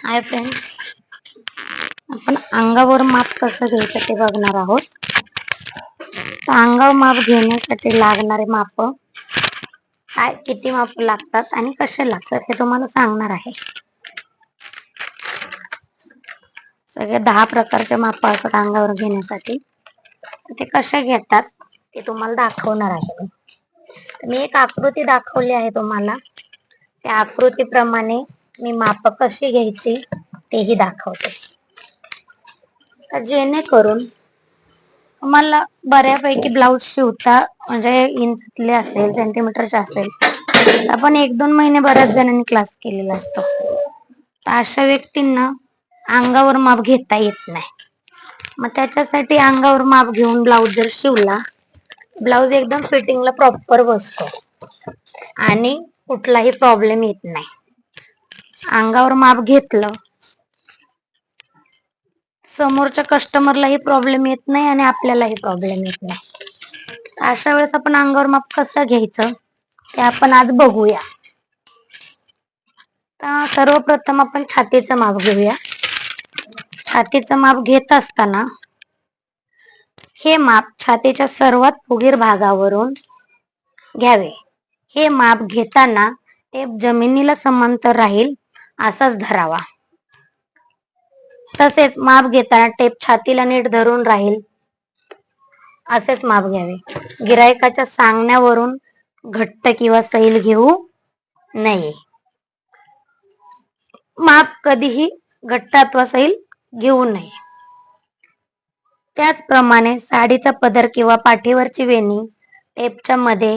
Hi friends आपण अंगावर माप कसं घ्यायचं ते बघणार आहोत. तर अंगावर माप घेण्यासाठी लागणारे माप काय किती माप लागतात आणि कसे लागतात हे तुम्हाला सांगणार आहे. सगळे दहा प्रकारचे माप असतात अंगावर घेण्यासाठी. ते कसे घेतात ते तुम्हाला दाखवणार आहे. मी एक आकृती दाखवली आहे तुम्हाला. त्या आकृतीप्रमाणे मी माप कशी घ्यायची तेही दाखवते. तर जेणेकरून मला बऱ्यापैकी ब्लाऊज शिवता म्हणजे इंचले असेल सेंटीमीटरचे असेल आपण एक दोन महिने बऱ्याच जणांनी क्लास केलेला असतो. तर अशा व्यक्तींना अंगावर माप घेता येत नाही. मग त्याच्यासाठी अंगावर माप घेऊन ब्लाऊज जर शिवला ब्लाऊज एकदम फिटिंगला प्रॉपर बसतो. आणि कुठलाही प्रॉब्लेम येत नाही. अंगावर माप घेतलं. समोरच्या कस्टमरलाही प्रॉब्लेम येत नाही आणि आपल्यालाही प्रॉब्लेम येत नाही. अशा वेळेस आपण अंगावर माप कसं घ्यायचं? ते आपण आज बघूया. सर्वप्रथम आपण छातीचं माप घेऊया. छातीचं माप घेत असताना हे माप छातीच्या सर्वात फुगीर भागावरून घ्यावे. हे माप घेताना ते जमिनीला समांतर राहील. असाच धरावा. तसेच माप घेताना टेप छातीला नीट धरून राहील. असेच माप घ्यावे. गिरायकाच्या सांगण्यावरून घट्ट किंवा सैल घेऊ नये. माप कधीही घट्ट अथवा सैल घेऊ नये. त्याचप्रमाणे साडीचा पदर किंवा पाठीवरची वेणी टेपच्या मध्ये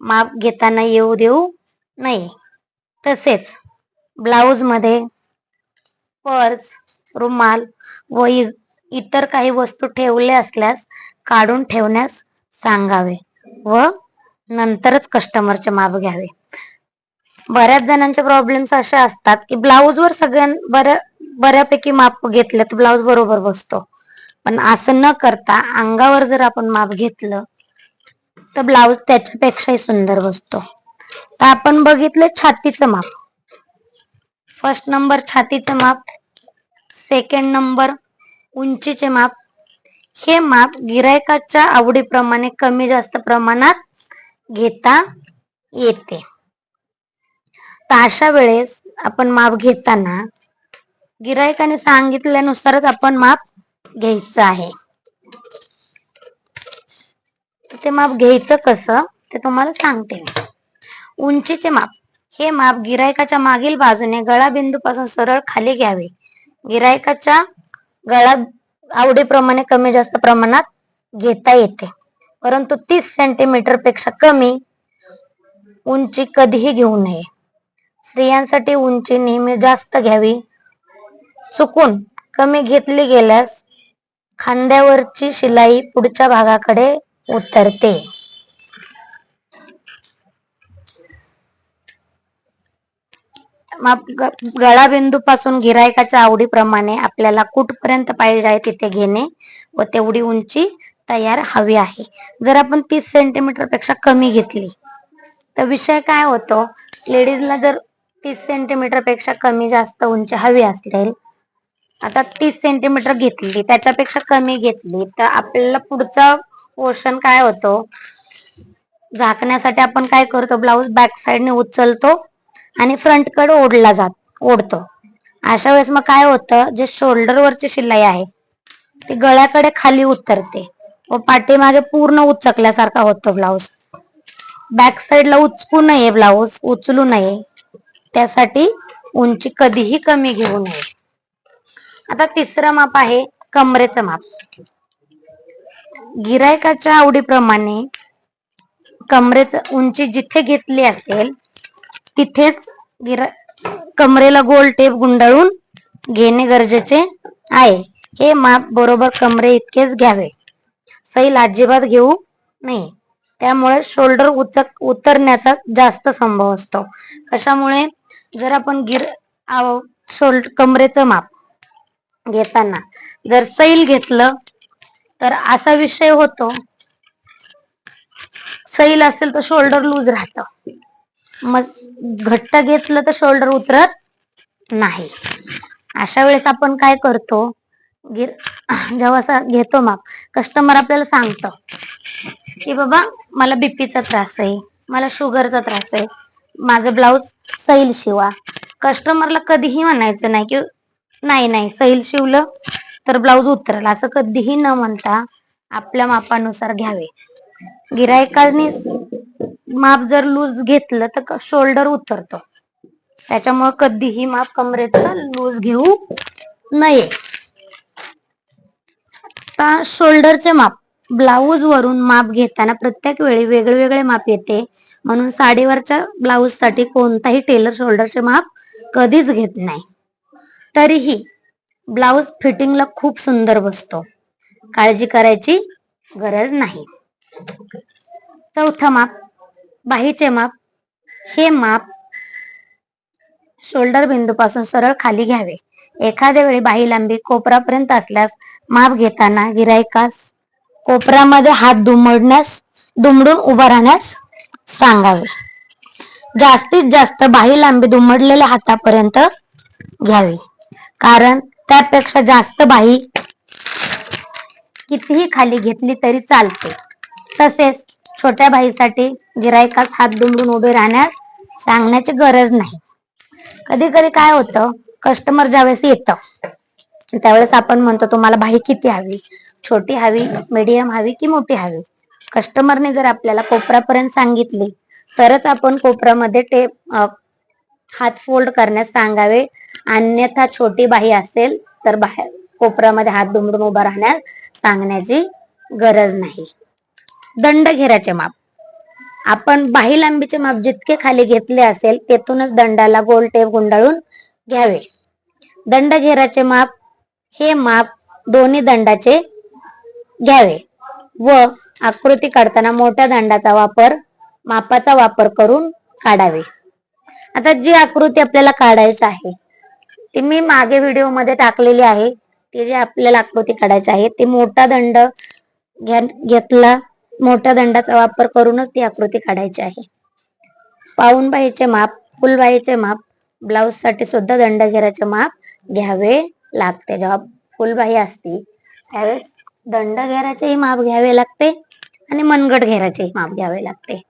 माप घेताना येऊ देऊ नये. तसेच ब्लाउजमध्ये पर्स रुमाल व इतर काही वस्तू ठेवल्या असल्यास काढून ठेवण्यास सांगावे व नंतरच कस्टमरचे माप घ्यावे. बऱ्याच जणांचे प्रॉब्लेम्स असे असतात की ब्लाऊज वर सगळ्यां बऱ्या बऱ्यापैकी माप घेतलं तर ब्लाऊज बरोबर बसतो. पण असं न करता अंगावर जर आपण माप घेतलं तर ब्लाऊज त्याच्यापेक्षाही सुंदर बसतो. तर आपण बघितलं छातीचं माप. फर्स्ट नंबर छातीचे माप सेकंड नंबर उंचीचे माप. हे माप गिरायकाच्या आवडीप्रमाणे कमी जास्त प्रमाणात घेता येते. तर अशा वेळेस आपण माप घेताना गिरायकाने सांगितल्यानुसारच आपण माप घ्यायचं आहे. ते माप घ्यायचं कसं? ते तुम्हाला सांगते उंचीचे माप. हे माप गिरायकाच्या मागील बाजूने गळाबिंदू पासून सरळ खाली घ्यावे. गिरायकाच्या गळा आवडीप्रमाणे कमी जास्त प्रमाणात घेता येते. परंतु तीस सेंटीमीटरपेक्षा कमी उंची कधीही घेऊ नये. स्त्रियांसाठी उंची नेहमी जास्त घ्यावी. चुकून कमी घेतली गेल्यास खांद्यावरची शिलाई पुढच्या भागाकडे उतरते. गळाबिंदू पासून गिरायकाच्या आवडीप्रमाणे आपल्याला कुठपर्यंत पाहिजे आहे तिथे घेणे व तेवढी उंची तयार हवी आहे. जर आपण तीस सेंटीमीटरपेक्षा कमी घेतली तर विषय काय होतो? लेडीजला जर तीस सेंटीमीटरपेक्षा कमी जास्त उंची हवी असेल आता तीस सेंटीमीटर घेतली त्याच्यापेक्षा कमी घेतली तर आपल्याला पुढचा पोर्शन काय होतो? झाकण्यासाठी आपण काय करतो? ब्लाऊज बॅक साईडने उचलतो आणि फ्रंट कड ओढला जात ओढतो. अशा वेळेस मग काय होतं जे शोल्डर वरची शिलाई आहे ती गळ्याकडे खाली उतरते. व पाठीमागे पूर्ण उचकल्यासारखा होतो ब्लाऊज बॅक साईडला उचकू नये ब्लाऊज उचलू नये. त्यासाठी उंची कधीही कमी घेऊ नये. आता तिसरं माप आहे कमरेचं माप. गिरायकाच्या आवडीप्रमाणे कमरेच उंची जिथे घेतली असेल तिथेच गिरा कमरेला गोल टेप गुंडाळून घेणे गरजेचे आहे. हे माप बरोबर कमरे इतकेच घ्यावे. सैल अजिबात घेऊ नये. त्यामुळे शोल्डर उचक उतरण्याचा जास्त संभव असतो. कशामुळे? जर आपण गिर शोल्ड कमरेचं माप घेताना जर सैल घेतलं तर असा विषय होतो. सैल असेल तर शोल्डर लूज राहतं. मग घट्ट घेतलं तर शोल्डर उतरत नाही. अशा वेळेस आपण काय करतो? गिर जेव्हा असं घेतो माप कस्टमर आपल्याला सांगतं की बाबा मला बीपीचा त्रास आहे मला शुगरचा त्रास आहे माझं ब्लाऊज सैल शिवा. कस्टमरला कधीही म्हणायचं नाही की नाही नाही सैल शिवलं तर ब्लाऊज उतरल. असं कधीही न म्हणता आपल्या मापानुसार घ्यावे. गिरायकांनी माप जर लूज घेतलं तर शोल्डर उतरतो. त्याच्यामुळे कधीही माप कमरेचं लूज घेऊ नये. आता शोल्डरचे माप. ब्लाऊज वरून माप घेताना प्रत्येक वेळी वेगळे वेगळे माप येते. म्हणून साडीवरच्या ब्लाऊजसाठी कोणताही टेलर शोल्डरचे माप कधीच घेत नाही. तरीही ब्लाऊज फिटिंगला खूप सुंदर बसतो. काळजी करायची गरज नाही. चौथं माप. बाहीचे माप. हे माप शोल्डर बिंदू पासून सरळ खाली घ्यावे. एखाद्या वेळी बाही लांबी कोपरापर्यंत असल्यास माप घेताना गिरायकास कोपरामध्ये हात दुमडण्यास दुमडून उभा राहण्यास सांगावे. जास्तीत जास्त बाही लांबी दुमडलेल्या हातापर्यंत घ्यावी. कारण त्यापेक्षा जास्त बाही कितीही खाली घेतली तरी चालते. तसेच छोट्या बाईसाठी गिरायकास हात दुमडून उभे राहण्यास सांगण्याची गरज नाही. कधी कधी काय होतं कस्टमर ज्यावेळेस येतं त्यावेळेस आपण म्हणतो तुम्हाला बाई किती हवी? छोटी हवी मीडियम हवी की मोठी हवी? कस्टमरने जर आपल्याला कोपरापर्यंत सांगितली तरच आपण कोपरामध्ये ते हात फोल्ड करण्यास सांगावे. अन्यथा छोटी बाही असेल तर बाहेर कोपरामध्ये हात दुमडून उभा राहण्यास सांगण्याची गरज नाही. दंड घेराचे माप. आपण बाही लांबीचे माप जितके खाली घेतले असेल तेथूनच दंडाला गोल टेप गुंडाळून घ्यावे. दंड घेराचे माप हे माप दोन्ही दंडाचे घ्यावे व आकृती काढताना मोठ्या दंडाचा वापर मापाचा वापर करून काढावे. आता जी आकृती आपल्याला काढायची आहे ती मी मागे व्हिडिओमध्ये टाकलेली आहे. ती जी आपल्याला आकृती काढायची आहे ती मोठा दंड घेतला मोठ्या दंडाचा वापर करूनच ती आकृती काढायची आहे. पाऊणबाईचे माप फुलबाईचे माप ब्लाउजसाठी सुद्धा दंड घेराचे माप घ्यावे लागते. जेव्हा फुलबाई असती त्यावेळेस दंड घेराचेही माप घ्यावे लागते आणि मनगट घेराचेही माप घ्यावे लागते.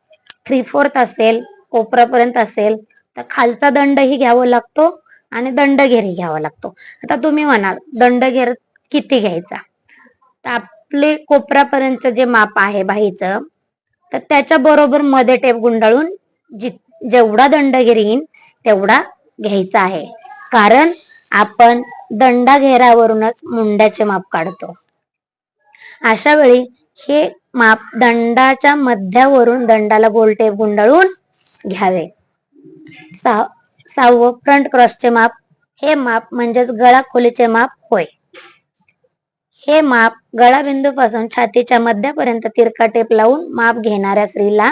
थ्री फोर्थ असेल कोपरापर्यंत असेल तर खालचा दंडही घ्यावा लागतो आणि दंडघेरही घ्यावा लागतो. आता तुम्ही म्हणाल दंडघेर किती घ्यायचा? तर आपले कोपरापर्यंत जे माप आहे बाईचं तर त्याच्या बरोबर मध्ये टेप गुंडाळून जेवढा दंड येईन तेवढा घ्यायचा आहे. कारण आपण दंडा घेरावरूनच मुंड्याचे माप काढतो. अशा वेळी हे माप दंडाच्या मध्यावरून दंडाला गोलटेप गुंडाळून घ्यावे. सहावं फ्रंट क्रॉसचे माप हे माप म्हणजेच गळा खोलीचे माप होय. हे माप गळाबिंदू पासून छातीच्या मध्यापर्यंत तिरका टेप लावून माप घेणाऱ्या स्त्रीला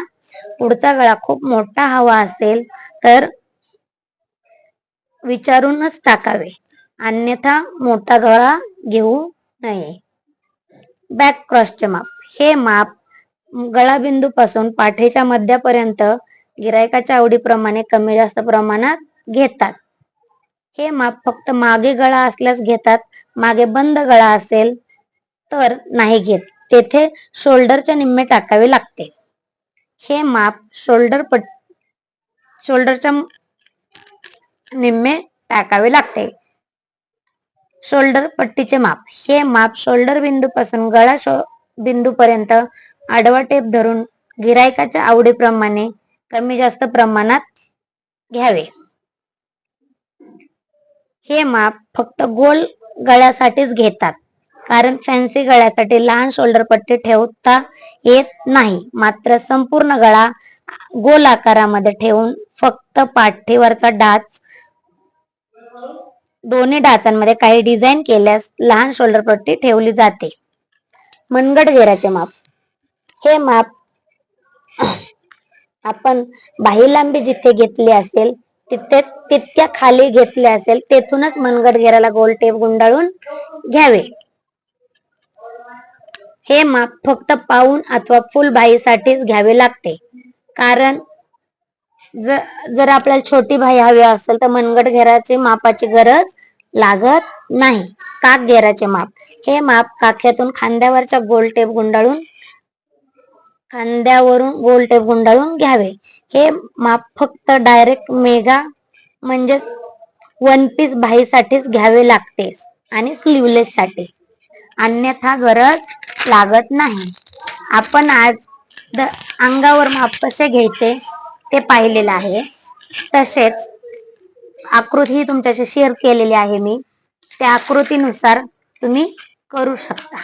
पुढचा गळा खूप मोठा हवा असेल तर विचारूनच टाकावे. अन्यथा मोठा गळा घेऊ नये. बॅक क्रॉसचे माप. हे माप गळाबिंदू पासून पाठीच्या मध्यापर्यंत गिरायकाच्या आवडीप्रमाणे कमी जास्त प्रमाणात घेतात. हे माप फक्त मागे गळा असल्यास घेतात मागे बंद गळा असेल तर नाही घेत. तेथे शोल्डरच्या निम्मे टाकावे लागते. हे माप शोल्डर पट शोल्डरच्या निम्मे टाकावे लागते. शोल्डर पट्टीचे माप. हे माप शोल्डर बिंदू पासून गळा बिंदू पर्यंत आडवा टेप धरून गिरायकाच्या आवडीप्रमाणे कमी जास्त प्रमाणात घ्यावे. हे माप फक्त गोल गळ्यासाठीच घेतात. कारण फॅन्सी गळ्यासाठी लहान शोल्डर पट्टी ठेवता येत नाही. मात्र संपूर्ण गळा गोल आकारामध्ये ठेवून फक्त पाठीवरचा डाच दोन्ही डाचांमध्ये काही डिझाईन केल्यास लहान शोल्डर पट्टी ठेवली जाते. मनगड घेराचे माप. हे माप आपण बाही लांबी जिथे घेतली असेल तिथे तितक्या खाली घेतले असेल तेथूनच मनगट घेराला गोल टेप गुंडाळून घ्यावे. हे माप फक्त पाऊन अथवा फुल बाईसाठीच घ्यावे लागते. कारण जर आपल्याला छोटी भाई हवी असेल तर मनगट घेराची मापाची गरज लागत नाही. काक घेराचे माप. हे माप काख्यातून खांद्यावरच्या गोल टेप गुंडाळून खांद्यावरून गोल टेप गुंडाळून घ्यावे. हे माप फक्त डायरेक्ट मेगा म्हणजेच वन पीस भाईसाठीच घ्यावे लागते आणि स्लीवलेस साठी. अन्यथा गरज लागत नाही. आपण आज द अंगावर माप कसे घ्यायचे ते पाहिलेलं आहे. तसेच आकृती ही तुमच्याशी शेअर केलेली आहे मी. त्या आकृतीनुसार तुम्ही करू शकता.